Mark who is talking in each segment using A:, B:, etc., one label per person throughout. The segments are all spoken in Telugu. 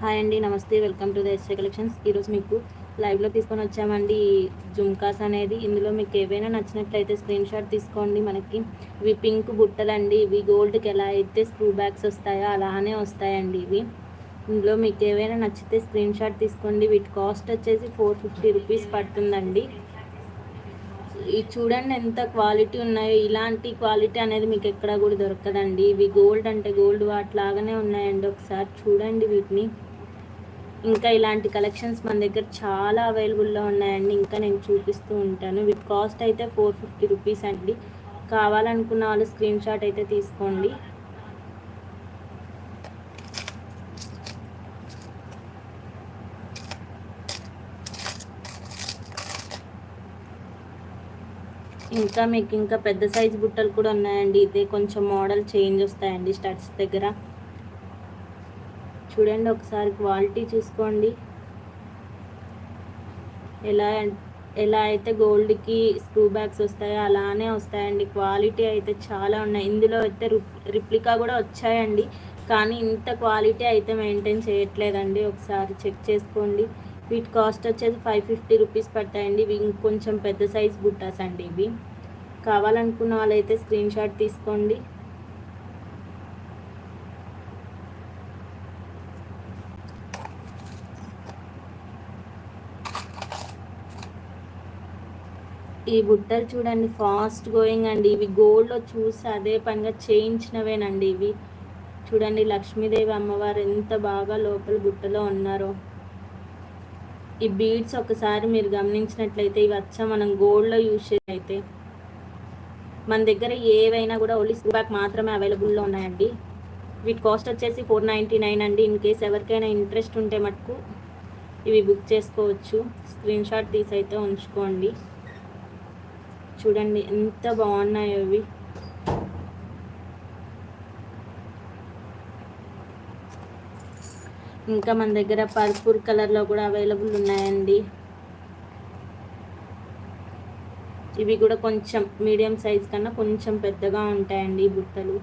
A: హాయ్ అండి నమస్తే. Welcome to the SA collections ఈరోజు మీకు లైవ్లో తీసుకొని వచ్చామండి జుమ్కాస్ అనేది. ఇందులో మీకు ఏవైనా నచ్చినట్లయితే స్క్రీన్ షాట్ తీసుకోండి. మనకి ఇవి పింక్ బుట్టలండి. ఇవి గోల్డ్కి ఎలా అయితే స్క్రూ బ్యాగ్స్ వస్తాయో అలానే వస్తాయండి ఇవి. ఇందులో మీకు ఏవైనా నచ్చితే స్క్రీన్ షాట్ తీసుకోండి. వీటి కాస్ట్ వచ్చేసి ఫోర్ ఫిఫ్టీ రూపీస్ పడుతుందండి. ఇది చూడండి ఎంత క్వాలిటీ ఉన్నాయో. ఇలాంటి క్వాలిటీ అనేది మీకు ఎక్కడ కూడా దొరకదండి. ఇవి గోల్డ్ అంటే గోల్డ్ వాటిలాగానే ఉన్నాయండి. ఒకసారి చూడండి వీటిని. ఇంకా ఇలాంటి కలెక్షన్స్ మన దగ్గర చాలా అవైలబుల్లో ఉన్నాయండి. ఇంకా నేను చూపిస్తూ ఉంటాను. వీటి కాస్ట్ అయితే ఫోర్ ఫిఫ్టీ రూపీస్ అండి. కావాలనుకున్న వాళ్ళు స్క్రీన్ షాట్ అయితే తీసుకోండి. ఇంకా మీకు ఇంకా పెద్ద సైజ్ బుట్టలు కూడా ఉన్నాయండి. ఇదే కొంచెం మోడల్ చేంజ్ వస్తాయండి స్టడ్స్ దగ్గర. చూడండి ఒకసారి క్వాలిటీ చూసుకోండి. ఎలా ఎలా అయితే గోల్డ్కి స్క్రూ బ్యాగ్స్ వస్తాయో అలానే వస్తాయండి. క్వాలిటీ అయితే చాలా ఉన్నాయి. ఇందులో అయితే రిప్లికా కూడా వచ్చాయండి. కానీ ఇంత క్వాలిటీ అయితే మెయింటైన్ చేయట్లేదండి. ఒకసారి చెక్ చేసుకోండి. వీటి కాస్ట్ వచ్చేసి ఫైవ్ ఫిఫ్టీ రూపీస్ పడతాయండి. ఇవి ఇంకొంచెం పెద్ద సైజ్ బుట్టాస్ అండి ఇవి. కావాలనుకున్న వాళ్ళైతే స్క్రీన్ షాట్ తీసుకోండి. ఈ బుట్టలు చూడండి ఫాస్ట్ గోయింగ్ అండి. ఇవి గోల్డ్లో చూసి అదే పనిగా చేయించినవేనండి ఇవి. చూడండి లక్ష్మీదేవి అమ్మవారు ఎంత బాగా లోపల బుట్టలో ఉన్నారో. ఈ బీడ్స్ ఒకసారి మీరు గమనించినట్లయితే ఇవి వచ్చా మనం గోల్డ్లో యూజ్ అయితే మన దగ్గర ఏవైనా కూడా ఓన్లీ స్కూల్ బ్యాక్ మాత్రమే అవైలబుల్లో ఉన్నాయండి. వీటి కాస్ట్ వచ్చేసి ఫోర్ నైంటీ నైన్ అండి. ఇన్ కేస్ ఎవరికైనా ఇంట్రెస్ట్ ఉంటే మటుకు ఇవి బుక్ చేసుకోవచ్చు. స్క్రీన్ షాట్ తీసి అయితే ఉంచుకోండి. చూడండి ఎంత బాగున్నాయో ఇవి ఇంకా మన దగ్గర పర్పుల్ కలర్లో కూడా అవైలబుల్ ఉన్నాయండి. ఇవి కూడా కొంచెం మీడియం సైజ్ కన్నా కొంచెం పెద్దగా ఉంటాయండి బుట్టలు.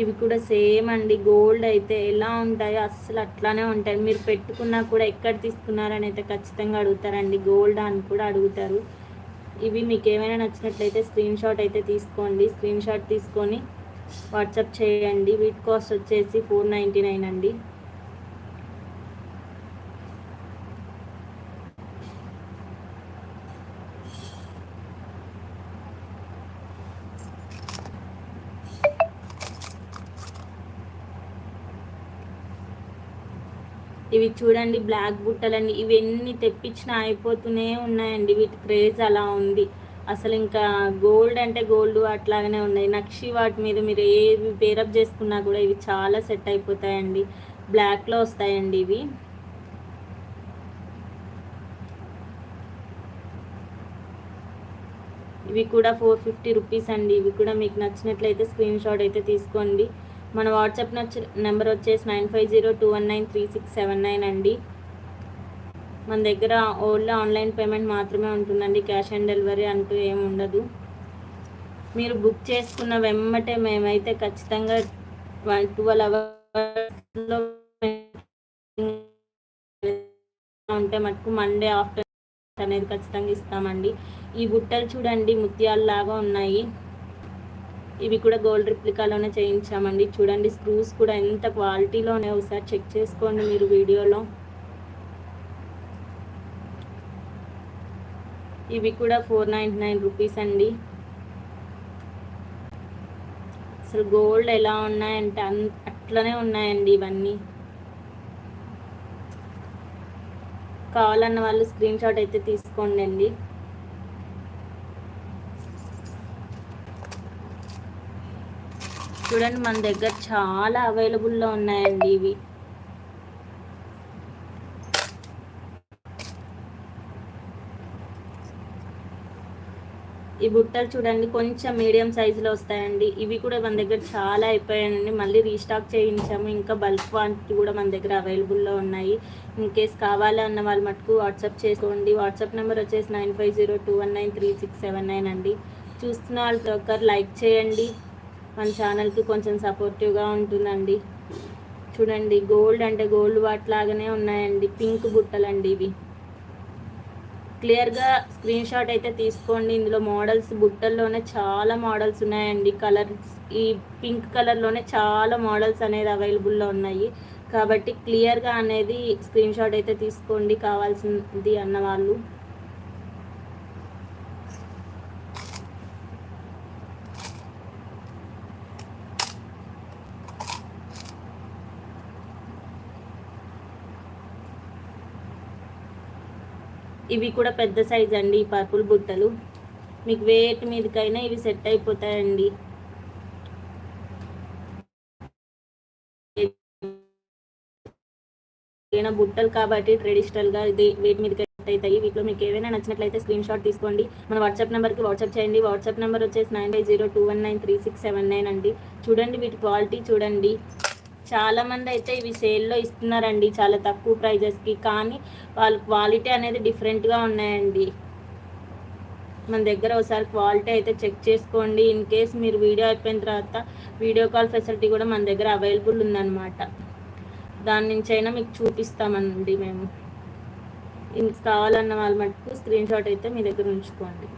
A: ఇవి కూడా సేమ్ అండి. గోల్డ్ అయితే ఎలా ఉంటాయో అస్సలు అట్లానే ఉంటాయి. మీరు పెట్టుకున్నా కూడా ఎక్కడ తీసుకున్నారని అయితే ఖచ్చితంగా అడుగుతారండి. గోల్డ్ అని కూడా అడుగుతారు. ఇవి మీకు ఏమైనా నచ్చినట్లయితే స్క్రీన్ షాట్ అయితే తీసుకోండి. స్క్రీన్ షాట్ తీసుకొని వాట్సాప్ చేయండి. వీట్ కాస్ట్ వచ్చేసి ఫోర్ నైంటీ నైన్ అండి. ఇవి చూడండి బ్లాక్ బుట్టలని ఇవన్నీ తెప్పించిన అయిపోతూనే ఉన్నాయండి. వీటి క్రేజ్ అలా ఉంది. అసలు ఇంకా గోల్డ్ అంటే గోల్డ్ అట్లాగనే ఉన్నాయి. నక్షి వాటి మీద మీరు ఏవి పేరప్ చేసుకున్నా కూడా ఇవి చాలా సెట్ అయిపోతాయండి. బ్లాక్లో వస్తాయండి ఇవి. ఇవి కూడా ఫోర్ ఫిఫ్టీ రూపీస్ అండి. ఇవి కూడా మీకు నచ్చినట్లయితే స్క్రీన్ షాట్ అయితే తీసుకోండి. మన వాట్సాప్ నెంబర్ వచ్చేసి nine five zero two one nine three six seven nine అండి. మన దగ్గర ఓన్లీ ఆన్లైన్ పేమెంట్ మాత్రమే ఉంటుందండి క్యాష్ ఆన్ డెలివరీ అంటూ ఏమి ఉండదు. మీరు బుక్ చేసుకున్న వెమ్మటే మేమైతే ఖచ్చితంగా ట్వెల్వ్ అవర్స్లో ఉంటే మటుకు మండే ఆఫ్టర్ అనేది ఖచ్చితంగా ఇస్తామండి. ఈ బుట్టలు చూడండి ముత్యాలు లాగా ఉన్నాయి. ఇవి కూడా గోల్డ్ రిప్లికాలోనే చేయించామండి. చూడండి స్క్రూస్ కూడా ఎంత క్వాలిటీలోనే ఒకసారి చెక్ చేసుకోండి మీరు వీడియోలో. ఇవి కూడా ఫోర్ నైంటీ నైన్ రూపీస్ అండి. అసలు గోల్డ్ ఎలా ఉన్నాయంటే అన్ అట్లనే ఉన్నాయండి ఇవన్నీ. కావాలన్న వాళ్ళు స్క్రీన్ షాట్ అయితే తీసుకోండి అండి చూడండి మన దగ్గర చాలా అవైలబుల్లో ఉన్నాయండి ఇవి. ఈ బుట్టలు చూడండి కొంచెం మీడియం సైజులో వస్తాయండి. ఇవి కూడా మన దగ్గర చాలా అయిపోయాయండి. మళ్ళీ రీస్టాక్ చేయించాము. ఇంకా బల్క్ క్వాంటిటీ కూడా మన దగ్గర అవైలబుల్లో ఉన్నాయి. ఇన్ కేస్ కావాలి అన్న వాళ్ళు మటుకు వాట్సాప్ చేసుకోండి. వాట్సాప్ నెంబర్ వచ్చేసి nine five zero two one nine three six seven nine అండి. చూస్తున్న వాళ్ళతో ఒకరు లైక్ చేయండి. మన ఛానల్కి కొంచెం సపోర్టివ్గా ఉంటుందండి. చూడండి గోల్డ్ అంటే గోల్డ్ వాట్ లాగానే ఉన్నాయండి. పింక్ బుట్టలండి ఇవి. క్లియర్గా స్క్రీన్ షాట్ అయితే తీసుకోండి. ఇందులో మోడల్స్ బుట్టల్లోనే చాలా మోడల్స్ ఉన్నాయండి. కలర్స్ ఈ పింక్ కలర్లోనే చాలా మోడల్స్ అనేది అవైలబుల్లో ఉన్నాయి. కాబట్టి క్లియర్గా అనేది స్క్రీన్ షాట్ అయితే తీసుకోండి. కావాల్సింది అన్న ఇవి కూడా పెద్ద సైజ్ అండి ఈ పర్పుల్ బుట్టలు. మీకు వేటి మీదకైనా ఇవి సెట్ అయిపోతాయండి. బుట్టలు కాబట్టి ట్రెడిషనల్గా ఇది వేటి మీద అవుతాయి. వీటిలో మీకు ఏవైనా నచ్చినట్లయితే స్క్రీన్ షాట్ తీసుకోండి. మన వాట్సాప్ నెంబర్కి వాట్సాప్ చేయండి. వాట్సాప్ నెంబర్ వచ్చేసి nine five zero two one nine three six seven nine అండి. చూడండి వీటి క్వాలిటీ చూడండి. చాలామంది అయితే ఇవి సేల్లో ఇస్తున్నారండి చాలా తక్కువ ప్రైజెస్కి కానీ వాళ్ళ క్వాలిటీ అనేది డిఫరెంట్గా ఉన్నాయండి. మన దగ్గర ఒకసారి క్వాలిటీ అయితే చెక్ చేసుకోండి. ఇన్ కేస్ మీరు వీడియో అయిపోయిన తర్వాత వీడియో కాల్ ఫెసిలిటీ కూడా మన దగ్గర అవైలబుల్ ఉందన్నమాట. దాని నుంచి అయినా మీకు చూపిస్తామండి మేము. ఇంక కావాలన్న వాళ్ళ మటుకు స్క్రీన్ షాట్ అయితే మీ దగ్గర ఉంచుకోండి.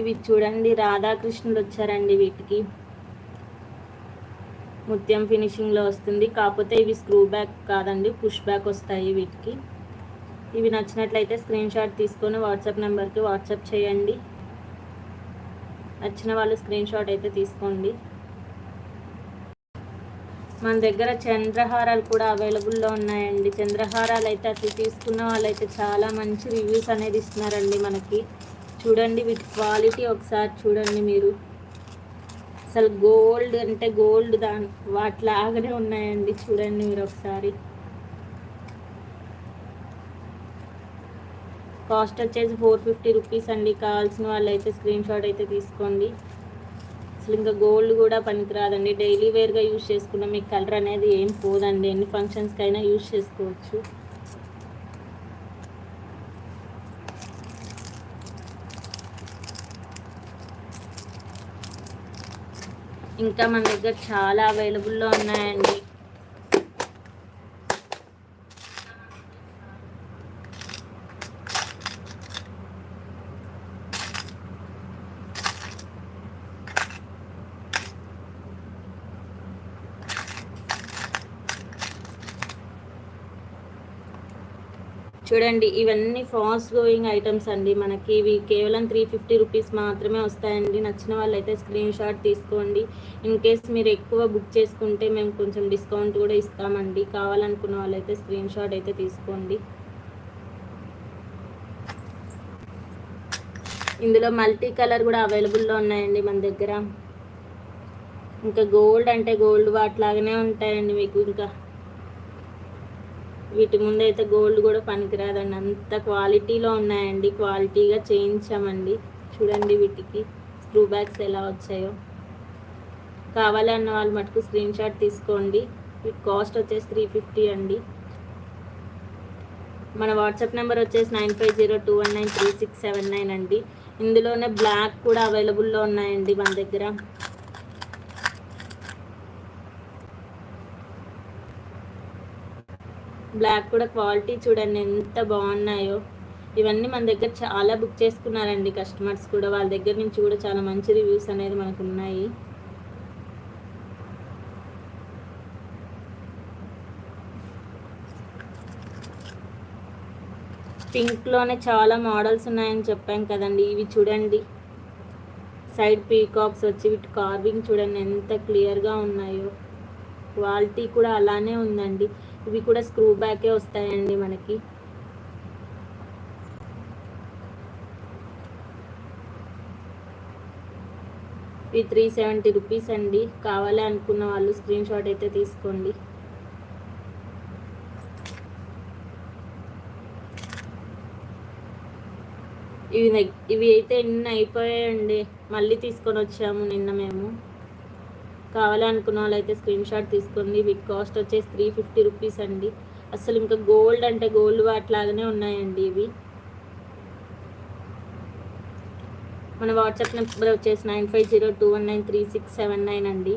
A: ఇవి చూడండి రాధాకృష్ణులు వచ్చారండి వీటికి. ముత్యం ఫినిషింగ్లో వస్తుంది. కాకపోతే ఇవి స్క్రూ బ్యాక్ కాదండి పుష్ బ్యాక్ వస్తాయి వీటికి. ఇవి నచ్చినట్లయితే స్క్రీన్ షాట్ తీసుకొని వాట్సాప్ నెంబర్కి వాట్సాప్ చేయండి. నచ్చిన వాళ్ళు స్క్రీన్ షాట్ అయితే తీసుకోండి. మన దగ్గర చంద్రహారాలు కూడా అవైలబుల్లో ఉన్నాయండి. చంద్రహారాలు అయితే అసలు తీసుకున్న వాళ్ళైతే చాలా మంచి రివ్యూస్ అనేది ఇస్తున్నారండి మనకి. చూడండి వీటి క్వాలిటీ ఒకసారి చూడండి మీరు. అసలు గోల్డ్ అంటే గోల్డ్ దాని వాటిలాగానే ఉన్నాయండి చూడండి మీరు ఒకసారి. కాస్ట్ వచ్చేసి ఫోర్ ఫిఫ్టీ రూపీస్ అండి. కావాల్సిన వాళ్ళు అయితే స్క్రీన్ షాట్ అయితే తీసుకోండి. అసలు ఇంకా గోల్డ్ కూడా పనికిరాదండి. డైలీ వేర్గా యూజ్ చేసుకున్న మీకు కలర్ అనేది ఏం పోదండి. ఎన్ని ఫంక్షన్స్కి అయినా యూజ్ చేసుకోవచ్చు. ఇంకా మన దగ్గర చాలా అవైలబుల్లో ఉన్నాయండి. చూడండి ఇవన్నీ ఫాస్ట్ గోయింగ్ ఐటమ్స్ అండి. మనకి ఇవి కేవలం త్రీ ఫిఫ్టీ రూపీస్ మాత్రమే వస్తాయండి. నచ్చిన వాళ్ళైతే స్క్రీన్ షాట్ తీసుకోండి. ఇన్ కేస్ మీరు ఎక్కువ బుక్ చేసుకుంటే మేము కొంచెం డిస్కౌంట్ కూడా ఇస్తామండి. కావాలనుకున్న వాళ్ళైతే స్క్రీన్ షాట్ అయితే తీసుకోండి. ఇందులో మల్టీ కలర్ కూడా అవైలబుల్లో ఉన్నాయండి మన దగ్గర. ఇంకా గోల్డ్ అంటే గోల్డ్ వాటిలాగానే ఉంటాయండి మీకు ఇంకా. వీటి ముందైతే గోల్డ్ కూడా పనికిరాదండి. అంత క్వాలిటీలో ఉన్నాయండి. క్వాలిటీగా చేయించామండి. చూడండి వీటికి స్క్రూ బ్యాగ్స్ ఎలా వచ్చాయో. కావాలి అన్న వాళ్ళు మటుకు స్క్రీన్ షాట్ తీసుకోండి. వీటి కాస్ట్ వచ్చేసి త్రీ ఫిఫ్టీ అండి. మన వాట్సాప్ నెంబర్ వచ్చేసి nine five zero two one nine three six seven nine అండి. ఇందులోనే బ్లాక్ కూడా అవైలబుల్లో ఉన్నాయండి మన దగ్గర. బ్లాక్ కూడా క్వాలిటీ చూడండి ఎంత బాగున్నాయో. ఇవన్నీ మన దగ్గర చాలా బుక్ చేసుకున్నారండి కస్టమర్స్ కూడా. వాళ్ళ దగ్గర నుంచి కూడా చాలా మంచి రివ్యూస్ అనేది మనకు ఉన్నాయి. పింక్లోనే చాలా మోడల్స్ ఉన్నాయని చెప్పాం కదండి. ఇవి చూడండి. సైడ్ పీకాక్స్ వచ్చి వీటి కార్వింగ్ చూడండి ఎంత క్లియర్గా ఉన్నాయో. క్వాలిటీ కూడా అలానే ఉందండి. ఇవి కూడా స్క్రూ బ్యాకే వస్తాయండి మనకి. ఇవి త్రీ సెవెంటీ రూపీస్ అండి. కావాలి అనుకున్న వాళ్ళు స్క్రీన్ షాట్ అయితే తీసుకోండి. ఇవి ఇవి అయితే ఎన్ని అయిపోయాయండి. మళ్ళీ తీసుకొని వచ్చాము నిన్న మేము. కావాలనుకున్న వాళ్ళైతే స్క్రీన్ షాట్ తీసుకోండి. వీటి కాస్ట్ వచ్చేసి త్రీ ఫిఫ్టీ రూపీస్ అండి. అసలు ఇంకా గోల్డ్ అంటే గోల్డ్ వాటిలాగానే ఉన్నాయండి ఇవి. మన వాట్సాప్ నెంబర్ వచ్చేసి nine five zero two one nine three six seven nine అండి.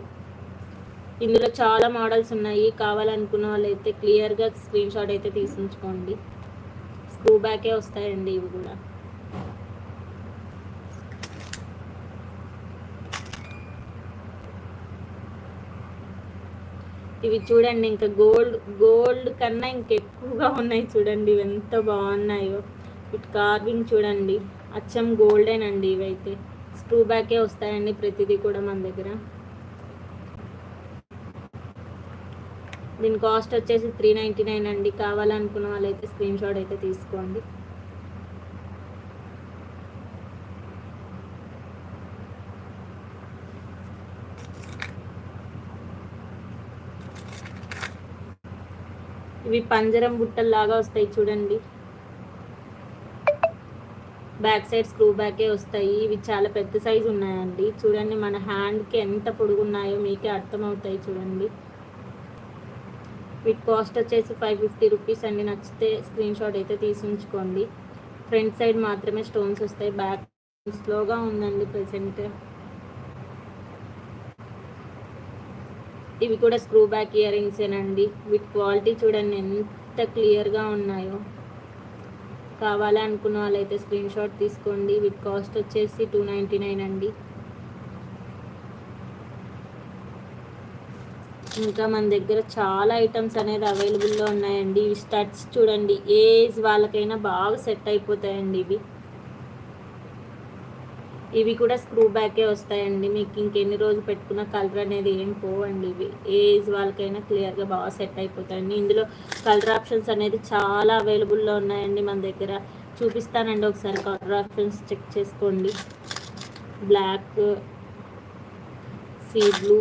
A: ఇందులో చాలా మోడల్స్ ఉన్నాయి. కావాలనుకున్న వాళ్ళైతే క్లియర్గా స్క్రీన్ షాట్ అయితే తీసుకోండి స్క్రూ బ్యాకే వస్తాయండి ఇవి కూడా. ఇవి చూడండి ఇంకా గోల్డ్ గోల్డ్ కన్నా ఇంకెక్కువగా ఉన్నాయి చూడండి ఇవి ఎంత బాగున్నాయో. ఇటు కార్వింగ్ చూడండి అచ్చం గోల్డేనండి ఇవైతే. స్క్రూ బ్యాకే వస్తాయండి ప్రతిదీ కూడా మన దగ్గర. దీని కాస్ట్ వచ్చేసి త్రీ నైంటీ నైన్ అండి. కావాలనుకున్న వాళ్ళైతే స్క్రీన్ షాట్ అయితే తీసుకోండి. ఇవి పంజరం బుట్టల్లాగా వస్తాయి చూడండి. బ్యాక్ సైడ్ స్క్రూ బ్యాకే వస్తాయి. ఇవి చాలా పెద్ద సైజు ఉన్నాయండి. చూడండి మన హ్యాండ్కి ఎంత పొడుగున్నాయో మీకే అర్థమవుతాయి చూడండి. వీటి కాస్ట్ వచ్చేసి ఫైవ్ ఫిఫ్టీ రూపీస్ అండి. నచ్చితే స్క్రీన్ షాట్ అయితే తీసి ఉంచుకోండి. ఫ్రంట్ సైడ్ మాత్రమే స్టోన్స్ వస్తాయి. బ్యాక్ స్లోగా ఉందండి ప్రజెంట్ ఇవి కూడా స్క్రూ బ్యాక్ ఇయర్ రింగ్సేనండి వీటి క్వాలిటీ చూడండి ఎంత క్లియర్గా ఉన్నాయో. కావాలనుకున్న వాళ్ళైతే స్క్రీన్ షాట్ తీసుకోండి. వీటి కాస్ట్ వచ్చేసి టూ నైంటీ నైన్ అండి. ఇంకా మన దగ్గర చాలా ఐటమ్స్ అనేది అవైలబుల్లో ఉన్నాయండి. ఇవి స్టడ్స్ చూడండి. ఏజ్ వాళ్ళకైనా బాగా సెట్ అయిపోతాయండి ఇవి. ఇవి కూడా స్క్రూ బ్యాకే వస్తాయండి. మీకు ఇంకెన్ని రోజులు పెట్టుకున్న కలర్ అనేది ఏం పోవండి ఇవి. ఏజ్ వాళ్ళకైనా క్లియర్గా బాగా సెట్ అయిపోతాయండి. ఇందులో కలర్ ఆప్షన్స్ అనేది చాలా అవైలబుల్లో ఉన్నాయండి మన దగ్గర. చూపిస్తానండి ఒకసారి కలర్ ఆప్షన్స్ చెక్ చేసుకోండి. బ్లాక్ సీ బ్లూ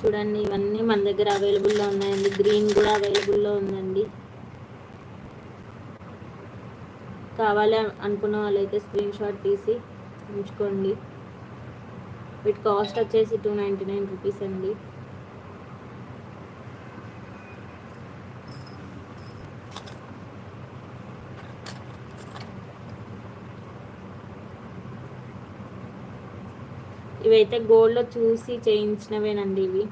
A: చూడండి ఇవన్నీ మన దగ్గర అవైలబుల్లో ఉన్నాయండి. గ్రీన్ కూడా అవైలబుల్లో ఉందండి. కావాలి అనుకున్న వాళ్ళైతే స్క్రీన్ షాట్ తీసి ఉంచుకోండి. వీటి కాస్ట్ వచ్చేసి టూ నైంటీ నైన్ రూపీస్ అండి. ఇవైతే గోల్డ్లో చూసి చేయించినవేనండి ఇవి.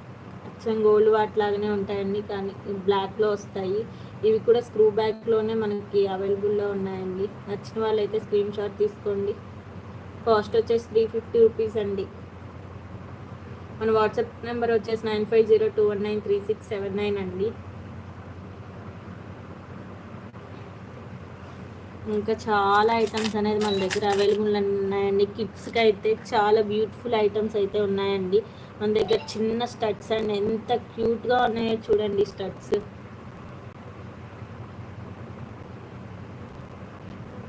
A: అచ్చం గోల్డ్ వాటిలాగానే ఉంటాయండి కానీ బ్లాక్లో వస్తాయి. ఇవి కూడా స్క్రూ బ్యాగ్లోనే మనకి అవైలబుల్లో ఉన్నాయండి. నచ్చిన వాళ్ళైతే స్క్రీన్ షాట్ తీసుకోండి. కాస్ట్ వచ్చేసి త్రీ ఫిఫ్టీ రూపీస్ అండి. మన వాట్సాప్ నెంబర్ వచ్చేసి nine five zero two one nine three six seven nine అండి. ఇంకా చాలా ఐటమ్స్ అనేది మన దగ్గర అవైలబుల్ ఉన్నాయండి. కిడ్స్కి అయితే చాలా బ్యూటిఫుల్ ఐటమ్స్ అయితే ఉన్నాయండి. మన దగ్గర చిన్న స్టడ్స్ అండ్ ఎంత క్యూట్గా ఉన్నాయో చూడండి స్టడ్స్.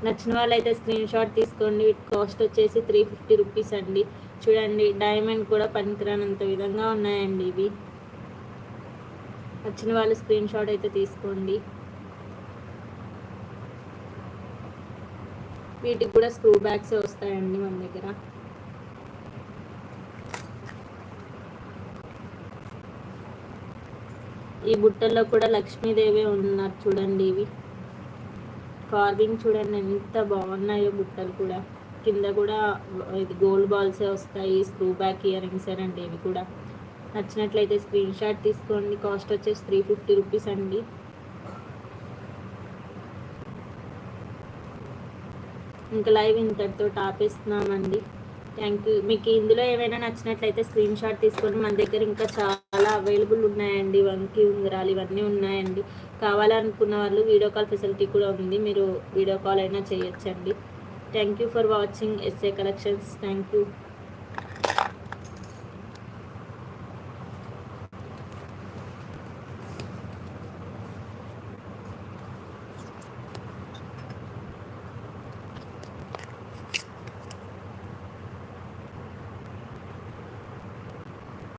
A: నచ్చిన వాళ్ళైతే స్క్రీన్ షాట్ తీసుకోండి. వీటి కాస్ట్ వచ్చేసి త్రీ ఫిఫ్టీ రూపీస్ అండి. చూడండి డైమండ్ కూడా పనికిరానంత విధంగా ఉన్నాయండి ఇవి. నచ్చిన వాళ్ళు స్క్రీన్ షాట్ అయితే తీసుకోండి. వీటికి కూడా స్క్రూ బ్యాగ్స్ వస్తాయండి మన దగ్గర. ఈ బుట్టల్లో కూడా లక్ష్మీదేవి ఉన్నారు చూడండి ఇవి. కార్వింగ్ చూడండి ఎంత బాగున్నాయో బుట్టలు కూడా. కింద కూడా ఇది గోల్డ్ బాల్సే వస్తాయి స్క్రూ బ్యాక్ ఇయర్ రింగ్స్ అండి ఇవి కూడా. నచ్చినట్లయితే స్క్రీన్ షాట్ తీసుకోండి. కాస్ట్ వచ్చేసి త్రీ ఫిఫ్టీ రూపీస్ అండి. ఇంకా లైవ్ ఇంతటితో టాపేస్తున్నామండి థ్యాంక్ యూ. మీకు ఇందులో ఏమైనా నచ్చినట్లయితే స్క్రీన్ షాట్ తీసుకొని మన దగ్గర ఇంకా చాలా అవైలబుల్ ఉన్నాయండి. వంకి ఉంగరాలు ఇవన్నీ ఉన్నాయండి. కావాలనుకున్న వాళ్ళు వీడియో కాల్ ఫెసిలిటీ కూడా ఉంది. మీరు వీడియో కాల్ అయినా చేయొచ్చండి. Thank you for watching. SA collections thank you.